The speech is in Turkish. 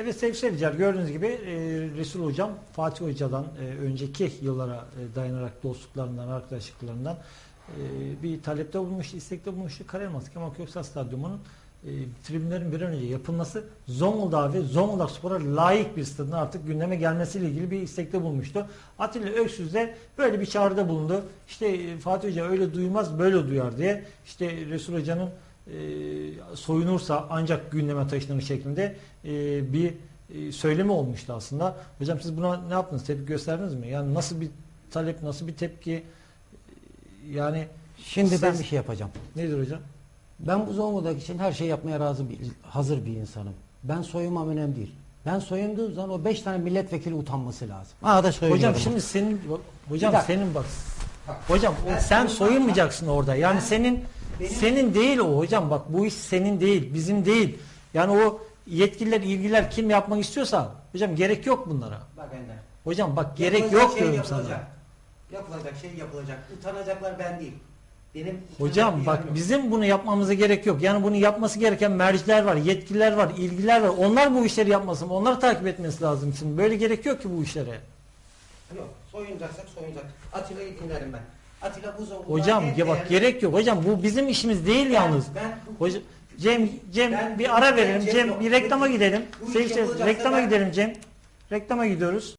Evet sevgili seyirciler gördüğünüz gibi e, Resul Hocam Fatih Hoca'dan e, önceki yıllara e, dayanarak dostluklarından, arkadaşlıklarından bir talepte bulmuştu, istekte bulmuştu. Karayelmaz Kemal Köksal Stadyumu'nun e, tribünlerin bir an önce yapılması Zonguldak ve Zonguldak Spor'a layık bir stadın artık gündeme gelmesiyle ilgili bir istekte bulmuştu. Atilla Öksüz de böyle bir çağrıda bulundu. İşte Fatih Hoca öyle duymaz böyle duyar diye işte Resul Hoca'nın e, soyunursa ancak gündeme taşınır şeklinde e, bir e, söylemi olmuştu aslında. Hocam siz buna ne yaptınız? Tepki gösterdiniz mi? Yani nasıl bir talep, nasıl bir tepki? E, Yani Şimdi ben Siz- bir şey yapacağım. nedir hocam? Ben bu Zonguldak için her şeyi yapmaya razı bir, hazır bir insanım. Ben soyunmam önemli değil. Ben soyunduğum zaman o beş tane milletvekili utanması lazım. Aa da soyunuyorum. Hocam şimdi senin hocam senin bak. Hocam Ben sen soyunmayacaksın orada. Yani Ben- senin benim- senin değil o hocam. Bak bu iş senin değil, bizim değil. Yani o yetkililer, ilgiler kim yapmak istiyorsa hocam gerek yok bunlara. Bak Ender. Hocam bak gerek Yapılacak yok şey diyorum yapılacak. sana. Yapılacak şey yapılacak. Utanacaklar ben değil. Benim Hocam bak yok. bizim bunu yapmamıza gerek yok. Yani bunu yapması gereken merciler var, yetkililer var, ilgiler var. Onlar bu işleri yapmasın. Onları takip etmesi lazım şimdi. Böyle gerek yok ki bu işlere. Yok. Soyunacaksak soyunacak. Atilla'yı dinlerim ben. Atilla bu Zonguldak'ın Hocam ya bak gerek yok. Hocam bu bizim işimiz değil Ben- yalnız. Ben, Hocam Cem Cem Ben- bir ara verelim. Cem Cem yok. bir reklama gidelim. Yapılacaksa reklama ben- gidelim Cem. Reklama gidiyoruz.